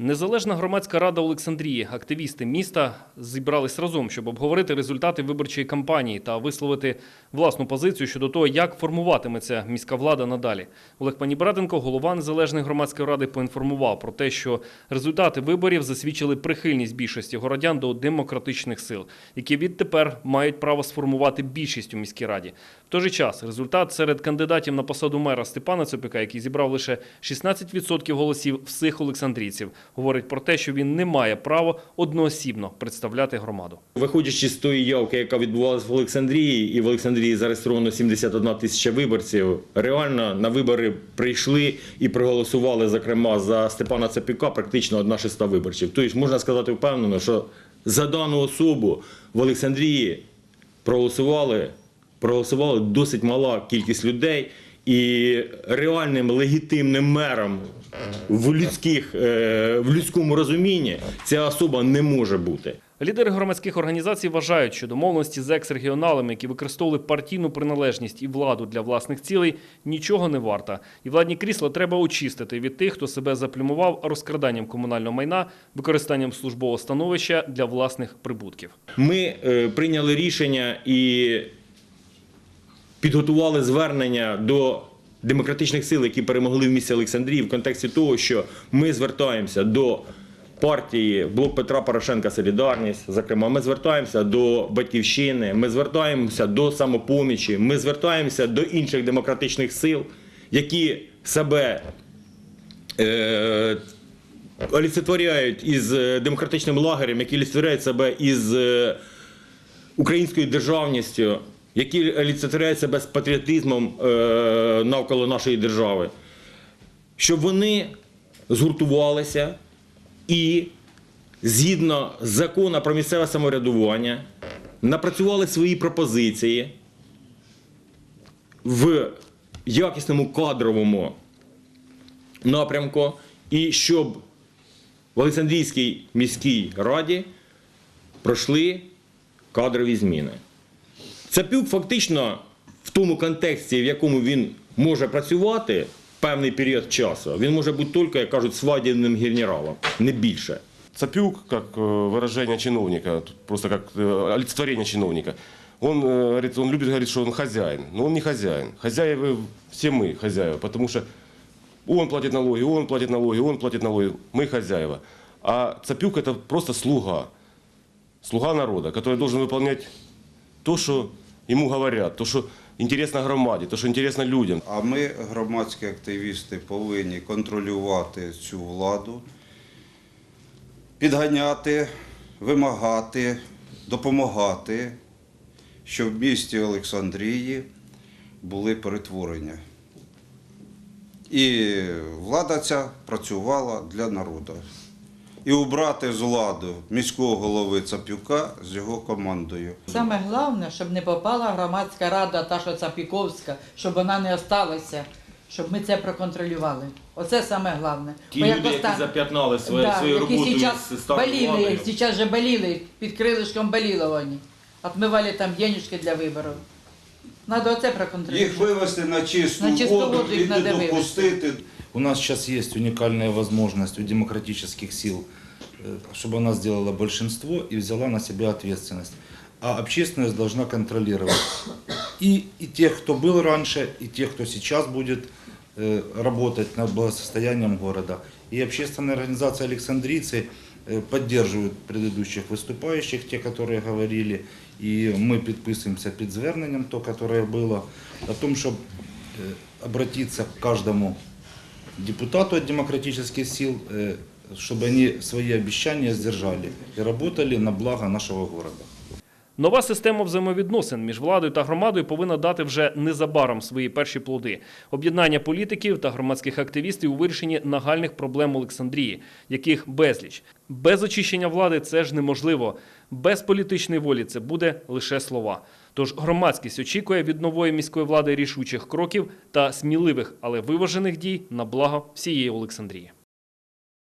Незалежна громадська рада Олександрії, активісти міста зібрались разом, щоб обговорити результати виборчої кампанії та висловити власну позицію щодо того, як формуватиметься міська влада надалі. Олег Панібратенко, голова незалежної громадської ради, поінформував про те, що результати виборів засвідчили прихильність більшості городян до демократичних сил, які відтепер мають право сформувати більшість у міській раді. В той же час результат серед кандидатів на посаду мера Степана Цепика, який зібрав лише 16% голосів всіх олександрійців, говорить про те, що він не має права одноосібно представляти громаду. Виходячи з тої явки, яка відбувалася в Олександрії, і в Олександрії зареєстровано 71 тисяча виборців, реально на вибори прийшли і проголосували, зокрема, за Степана Цепіка практично одна шеста виборців. Тобто можна сказати впевнено, що за дану особу в Олександрії проголосували, проголосували досить мала кількість людей. І реальним легітимним мером в, людських, е, в людському розумінні ця особа не може бути. Лідери громадських організацій вважають, що домовленості з екс-регіоналами, які використовували партійну приналежність і владу для власних цілей, нічого не варта. І владні крісла треба очистити від тих, хто себе заплюмував розкраданням комунального майна, використанням службового становища для власних прибутків. Ми е, прийняли рішення і підготували звернення до демократичних сил, які перемогли в місті Олександрії, в контексті того, що ми звертаємося до партії Блок Петра Порошенка Солідарність. Зокрема, ми звертаємося до батьківщини, ми звертаємося до самопомічі, ми звертаємося до інших демократичних сил, які себе. Е, олицетворяють із е, демократичним лагерем, які олицетворяють себе із е, українською державністю, які олицетворяють себе з патріотизмом е, навколо нашої держави, щоб вони згуртувалися і згідно закону про місцеве самоврядування напрацювали свої пропозиції в якісному кадровому напрямку, і щоб в Олександрійській міській раді пройшли кадрові зміни. Цапюк фактично в тому контексті, в якому він може працювати певний період часу, він може бути тільки, як кажуть, свадібним генералом, не більше. Цапюк, как э, выражение чиновника, тут просто как э, олицетворение чиновника, он, э, говорит, он любит говорить, что он хозяин. Но он не хозяин. Хозяевы все мы хозяева, потому что он платит налоги, он платит налоги, он платит налоги, мы хозяева. А Цапюк это просто слуга, слуга народа, который должен выполнять то, что ему говорят, то, что интересно громаде, то, что интересно людям. А ми, громадські активісти, повинні контролювати цю владу, підганяти, вимагати, допомагати, щоб в місті Олександрії були перетворення. І влада ця працювала для народу. І убрати з влади міського голови Цапюка з його командою. Саме головне, щоб не попала громадська рада, та що Цапіковська, щоб вона не осталася, щоб ми це проконтролювали. Оце саме головне. Ті Бо як люди, які остан- зап'ятнали своє, Да, свою які роботу сейчас з старою боліли, владою. зараз же боліли, під крилишком боліли вони. Отмивали там денежки для виборів. Надо оце Їх проконтролювати. вивести на чисту, На чисту воду воду і їх не надо вивести. допустити У нас сейчас есть уникальная возможность у демократических сил, э, чтобы она сделала большинство и взяла на себя ответственность. А общественность должна контролировать и, и тех, кто был раньше, и тех, кто сейчас будет э, работать над благосостоянием города. И общественные организации Александрийцы э, поддерживают предыдущих выступающих, те, которые говорили, и мы подписываемся под звернением, то, которое было, о том, чтобы обратиться к каждому депутату от демократических сил, э, чтобы они свои обещания сдержали и работали на благо нашего города. Нова система взаємовідносин між владою та громадою повинна дати вже незабаром свої перші плоди. Об'єднання політиків та громадських активістів у вирішенні нагальних проблем Олександрії, яких безліч. Без очищення влади це ж неможливо. Без політичної волі це буде лише слова. Тож громадськість очікує від нової міської влади рішучих кроків та сміливих, але виважених дій на благо всієї Олександрії.